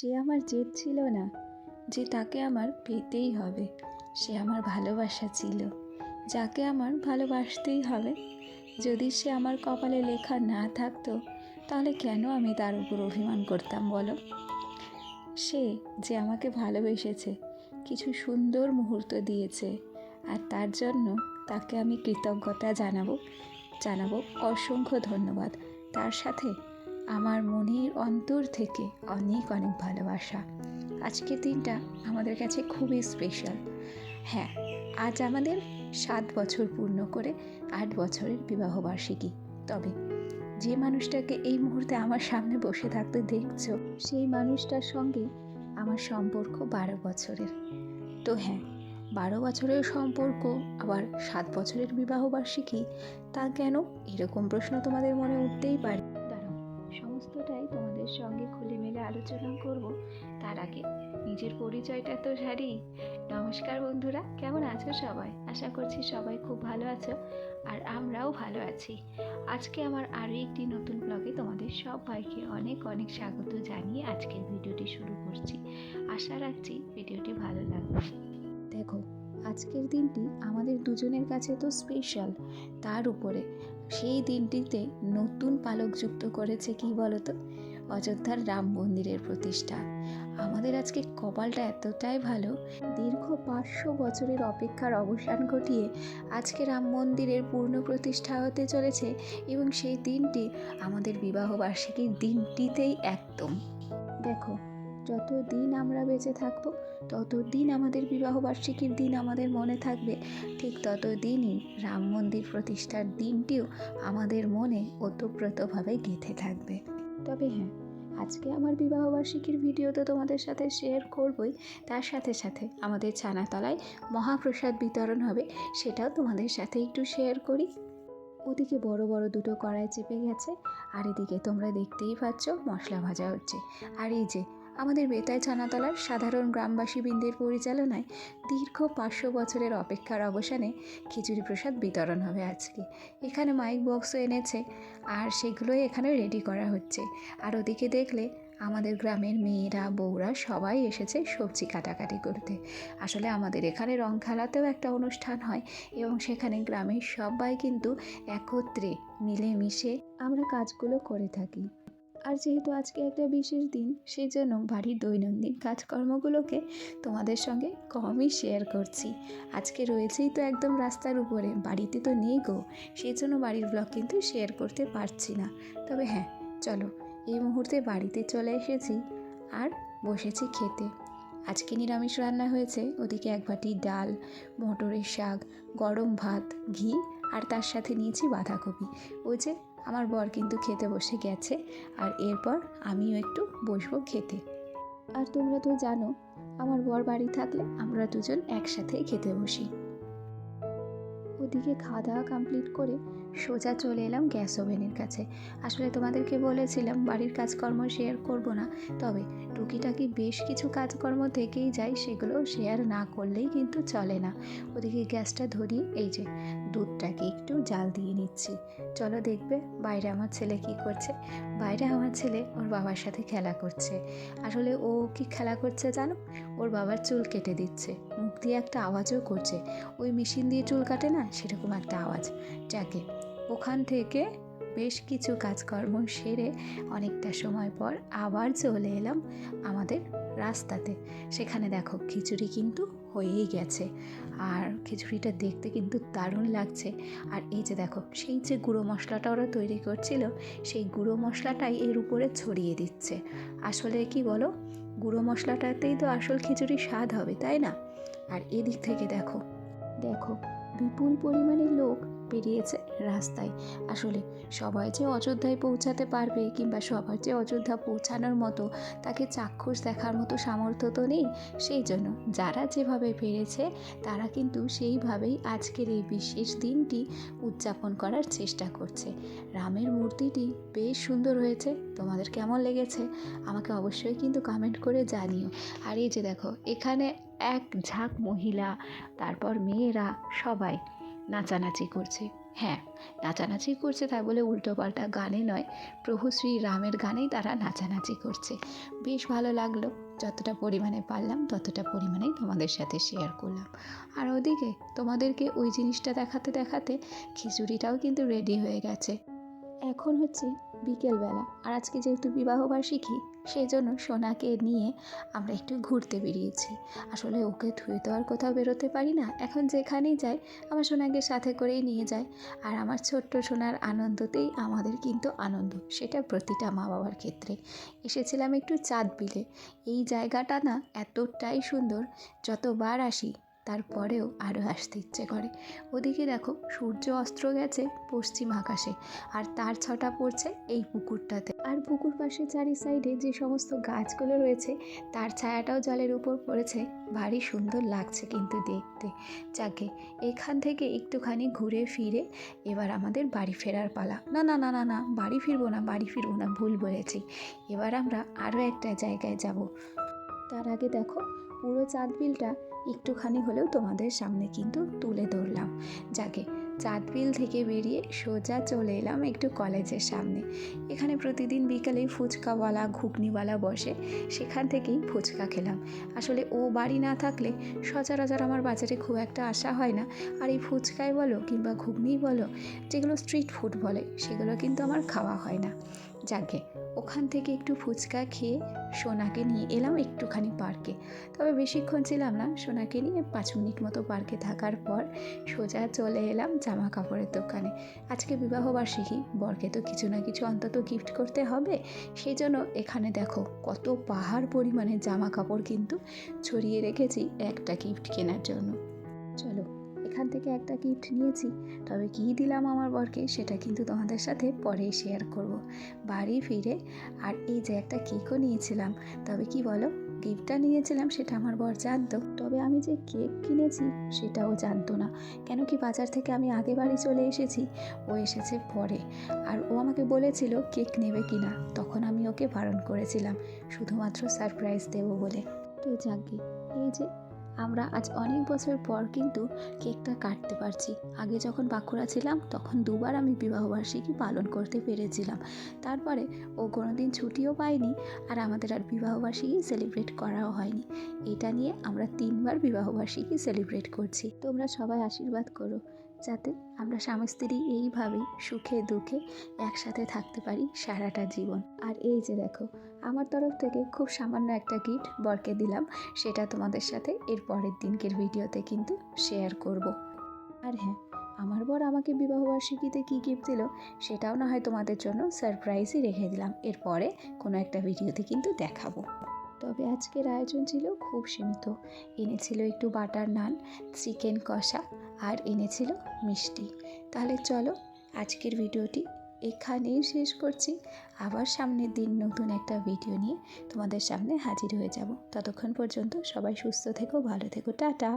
সে আমার জেদ ছিল না যে তাকে আমার পেতেই হবে। সে আমার ভালোবাসা ছিল। যাকে আমার ভালোবাসতেই হবে। যদি সে আমার কপালে লেখা না থাকতো, তাহলে কেন আমি তার উপর অভিমান করতাম বলো? সে যে আমাকে ভালোবেসেছে, কিছু সুন্দর মুহূর্ত দিয়েছে, আর তার জন্য তাকে আমি কৃতজ্ঞতা জানাব জানাব অসংখ্য ধন্যবাদ। তার সাথে আমার মনের অন্তর থেকে অনেক অনেক ভালোবাসা। আজকের দিনটা আমাদের কাছে খুবই স্পেশাল হ্যাঁ আজ আমাদের সাত বছর পূর্ণ করে আট বছরের বিবাহবার্ষিকী তবে যে মানুষটাকে এই মুহূর্তে আমার সামনে বসে থাকতে দেখছ, সেই মানুষটার সঙ্গে আমার সম্পর্ক বারো বছরের। তো হ্যাঁ বারো বছরের সম্পর্ক, আবার সাত বছরের বিবাহবার্ষিকী তা কেন? এরকম প্রশ্ন তোমাদের মনে উঠতেই পারে। তোমাদের সঙ্গে খুলে মেলে আলোচনা করব। তার আগে নিজের পরিচয়টা তো সারি। নমস্কার বন্ধুরা, কেমন আছো সবাই? আশা করছি সবাই খুব ভালো আছো আর আমরাও ভালো আছি। আজকে আমার আরও একটি নতুন ব্লগে তোমাদের সবাইকে অনেক অনেক স্বাগত জানিয়ে আজকের ভিডিওটি শুরু করছি। আশা রাখছি ভিডিওটি ভালো লাগবে। দেখো, আজকের দিনটি আমাদের দুজনের কাছে তো স্পেশাল তার উপরে সেই দিনটিতে নতুন পালক যুক্ত করেছে কি বলতো? অযোধ্যার রাম মন্দিরের প্রতিষ্ঠা। আমাদের আজকে কপালটা এতটাই ভালো। দীর্ঘ পাঁচশো বছরের অপেক্ষার অবসান ঘটিয়ে আজকে রাম মন্দিরের পূর্ণ প্রতিষ্ঠা হতে চলেছে এবং সেই দিনটি আমাদের বিবাহবার্ষিকীর দিনটিতেই একদম। দেখো যত দিন আমরা বেঁচে থাকব তত দিন আমাদের বিবাহবার্ষিকীর দিন আমাদের মনে থাকবে। ঠিক তত দিনই রাম মন্দির প্রতিষ্ঠার দিনটিও আমাদের মনে ওতপ্রোতভাবে গেঁথে থাকবে। তবে হ্যাঁ আজকে আমার বিবাহবার্ষিকীর ভিডিও তো তোমাদের সাথে শেয়ার করবই। তার সাথে সাথে আমাদের ছানাতলায় মহাপ্রসাদ বিতরণ হবে, সেটাও তোমাদের সাথে একটু শেয়ার করি। ওদিকে বড় বড় দুটো কড়াই চেপে গেছে, আর এদিকে তোমরা দেখতেই পাচ্ছ মশলা ভাজা হচ্ছে। আর এই যে আমাদের বেতায় ছানাতলার সাধারণ গ্রামবাসীবৃন্দের পরিচালনায় দীর্ঘ পাঁচশো বছরের অপেক্ষার অবসানে খিচুড়ি প্রসাদ বিতরণ হবে আজকে। এখানে মাইক বক্সও এনেছে, আর সেগুলোই এখানে রেডি করা হচ্ছে। আর ওদিকে দেখলে আমাদের গ্রামের মেয়েরা, বউরা সবাই এসেছে সবজি কাটাকাটি করতে। আসলে আমাদের এখানে রং খেলাতেও একটা অনুষ্ঠান হয় এবং সেখানে গ্রামের সবাই কিন্তু একত্রে মিলেমিশে আমরা কাজগুলো করে থাকি। আর যেহেতু আজকে একটা বিশেষ দিন, সেই জন্য বাড়ির দৈনন্দিন কাজকর্মগুলোকে তোমাদের সঙ্গে কমই শেয়ার করছি। আজকে রয়েছেই তো একদম রাস্তার উপরে, বাড়িতে তো নেই গো, সেই জন্য বাড়ির ব্লগ কিন্তু শেয়ার করতে পারছি না। তবে হ্যাঁ চলো, এই মুহূর্তে বাড়িতে চলে এসেছি আর বসেছি খেতে। আজকে নিরামিষ রান্না হয়েছে, ওদিকে এক বাটি ডাল, মটরের শাক, গরম ভাত, ঘি, আর তার সাথে নিয়েছি বাঁধাকপি। ওই যে আমার বর কিন্তু খেতে বসে গেছে আর এরপর আমিও একটু বসবো খেতে। আর তোমরা তো জানো, আমার বর বাড়ি থাকলে আমরা দুজন একসাথেই খেতে বসি। ওদিকে খাওয়া দাওয়া কমপ্লিট করে সোজা চলে এলাম গ্যাস ওভেনের কাছে। আসলে তোমাদেরকে বলেছিলাম, বাড়ির কাজকর্ম শেয়ার করব না, তবে টুকিটাকি বেশ কিছু কাজকর্ম থেকেই যায় সেগুলো শেয়ার না করলেই কিন্তু চলে না। ওদিকে গ্যাসটা ধরিয়ে, এই যে দুধটাকে একটু জাল দিয়ে নিচ্ছি। চলো দেখবে বাইরে আমার ছেলে কি করছে। বাইরে আমার ছেলে ওর বাবার সাথে খেলা করছে। আসলে ও কি খেলা করছে জানো? ওর বাবার চুল কেটে দিচ্ছে। মুখ দিয়ে একটা আওয়াজও করছে। ওই মেশিন দিয়ে চুল কাটে না? সেরকম একটা আওয়াজ। যাকে, ওখান থেকে বেশ কিছু কাজকর্ম সেরে অনেকটা সময় পর আবার চলে এলাম আমাদের রাস্তাতে। সেখানে দেখো খিচুড়ি কিন্তু হয়েই গেছে। আর খিচুড়িটা দেখতে কিন্তু দারুণ লাগছে। আর এই যে দেখো, সেই যে গুঁড়ো মশলাটা ওরা তৈরি করছিল, সেই গুঁড়ো মশলাটাই এর উপরে ছড়িয়ে দিচ্ছে। আসলে কি বলো, গুঁড়ো মশলাটাতেই তো আসল খিচুড়ির স্বাদ হবে, তাই না? আর এদিক থেকে দেখো দেখো, বিপুল পরিমাণে লোক বেরিয়েছে রাস্তায়। আসলে সবাই যে অযোধ্যায় পৌঁছাতে পারবে কিংবা সবার যে অযোধ্যা পৌঁছানোর মতো তাকে চাক্ষুষ দেখার মতো সামর্থ্য তো নেই, সেই জন্য যারা যেভাবে পেরেছে তারা কিন্তু সেইভাবেই আজকের এই বিশেষ দিনটি উদযাপন করার চেষ্টা করছে। রামের মূর্তিটি বেশ সুন্দর হয়েছে, তোমাদের কেমন লেগেছে? আমাকে অবশ্যই কিন্তু কমেন্ট করে জানিও। আর এই যে দেখো, এখানে এক ঝাঁক মহিলা, তারপর মেয়েরা সবাই নাচানাচি করছে। হ্যাঁ নাচানাচি করছে তাই বলে উল্টোপাল্টা গানে নয়, প্রভু শ্রী রামের গানেই তারা নাচানাচি করছে। বেশ ভালো লাগল, যতটা পরিমাণে পারলাম ততটা পরিমাণেই তোমাদের সাথে শেয়ার করলাম। আর ওদিকে তোমাদেরকে ওই জিনিসটা দেখাতে দেখাতে খিচুড়িটাও কিন্তু রেডি হয়ে গেছে। এখন হচ্ছে বিকেলবেলা, আর আজকে যেহেতু বিবাহবার্ষিকী সেই জন্য সোনাকে নিয়ে আমরা একটু ঘুরতে বেরিয়েছি। আসলে ওকে ধুয়ে তো আর কোথাও বেরোতে পারি না। এখন যেখানেই যাই আমার সোনাকে সাথে করেই নিয়ে যায়। আর আমার ছোট্ট সোনার আনন্দতেই আমাদের কিন্তু আনন্দ। সেটা প্রতিটা মা বাবার ক্ষেত্রে। এসেছিলাম একটু চাঁদ বিলে এই জায়গাটা না এতটাই সুন্দর, যতবার আসি তারপরেও আরও আসতে ইচ্ছে করে। ওদিকে দেখো, সূর্য অস্ত্র গেছে পশ্চিম আকাশে, আর তার ছটা পড়ছে এই পুকুরটাতে। আর পুকুর পাশে চারি সাইডে যে সমস্ত গাছগুলো রয়েছে, তার ছায়াটাও জলের উপর পড়েছে। ভারী সুন্দর লাগছে কিন্তু দেখতে। যাকে, এখান থেকে একটুখানি ঘুরে ফিরে এবার আমাদের বাড়ি ফেরার পালা। না না না না না, বাড়ি ফিরবো না, বাড়ি ফিরবো না, ভুল বলেছি। এবার আমরা আরও একটা জায়গায় যাব। তার আগে দেখো, পুরো চাঁদ বিলটা একটুখানি হলেও তোমাদের সামনে কিন্তু তুলে ধরলাম। যাকে চাঁদবিল থেকে বেরিয়ে সোজা চলে এলাম একটু কলেজের সামনে। এখানে প্রতিদিন বিকালে ফুচকাওয়ালা, ঘুগনিওয়ালা বসে। সেখান থেকেই ফুচকা খেলাম। আসলে ও বাড়ি না থাকলে সচরাচর আমার বাজারে খুব একটা আসা হয় না। আর এই ফুচকাই বলো কিংবা ঘুগনিই বলো, যেগুলো স্ট্রিট ফুড বলে, সেগুলো কিন্তু আমার খাওয়া হয় না। যাকে। ওখান থেকে একটু ফুচকা খেয়ে সোনাকে নিয়ে এলাম একটুখানি পার্কে। তবে বেশিক্ষণ ছিলাম না, সোনাকে নিয়ে পাঁচ মিনিট মতো পার্কে থাকার পর সোজা চলে এলাম জামা কাপড়ের দোকানে। আজকে বিবাহবার্ষিকী, বরকে তো কিছু না কিছু অন্তত গিফট করতে হবে। সেই জন্য এখানে দেখো, কত পাহাড় পরিমাণে জামা কাপড় কিন্তু ছড়িয়ে রেখেছি একটা গিফট কেনার জন্য। চলো। এখান থেকে একটা গিফট নিয়েছি। তবে কী দিলাম আমার বরকে, সেটা কিন্তু তোমাদের সাথে পরেই শেয়ার করব। বাড়ি ফিরে আর এই যে একটা কেকও নিয়েছিলাম, তবে কি বলো? গিফটটা নিয়েছিলাম, সেটা আমার বর জানতো। তবে আমি যে কেক কিনেছি, সেটাও জানতো না। কেন কি বাজার থেকে আমি আগে বাড়ি চলে এসেছি, ও এসেছে পরে। আর ও আমাকে বলেছিল কেক নেবে কি না তখন আমি ওকে বারণ করেছিলাম, শুধুমাত্র সারপ্রাইজ দেবো বলে। তো যাকে এই যে আমরা আজ অনেক বছর পর কিন্তু কেকটা কাটতে পারছি। আগে যখন বাঁকুড়া ছিলাম, তখন দুবার আমি বিবাহবার্ষিকী পালন করতে পেরেছিলাম। তারপরে ও কোনোদিন ছুটিও পায়নি আর আমাদের আর বিবাহবার্ষিকী সেলিব্রেট করাও হয়নি। এটা নিয়ে আমরা তিনবার বিবাহবার্ষিকী সেলিব্রেট করছি। তোমরা সবাই আশীর্বাদ করো, যাতে আমরা স্বামী স্ত্রী এইভাবেই সুখে দুঃখে একসাথে থাকতে পারি সারাটা জীবন। আর এই যে দেখো আমার তরফ থেকে খুব সামান্য একটা গিফট বরকে দিলাম, সেটা তোমাদের সাথে এর পরের দিনকের ভিডিওতে কিন্তু শেয়ার করব। আর হ্যাঁ আমার বর আমাকে বিবাহবার্ষিকীতে কী গিফট দিল, সেটাও না হয় তোমাদের জন্য সারপ্রাইজই রেখে দিলাম। এরপরে কোনো একটা ভিডিওতে কিন্তু দেখাবো। তবে আজকের আয়োজন ছিল খুব সীমিত। এনেছিল একটু বাটার নান, চিকেন কষা আর এনেছিল মিষ্টি। তাহলে চলো আজকের ভিডিওটি এখানেই শেষ করছি। আবার সামনের দিন নতুন একটা ভিডিও নিয়ে তোমাদের সামনে হাজির হয়ে যাব। ততক্ষণ পর্যন্ত সবাই সুস্থ থেকো, ভালো থেকো, টাটা!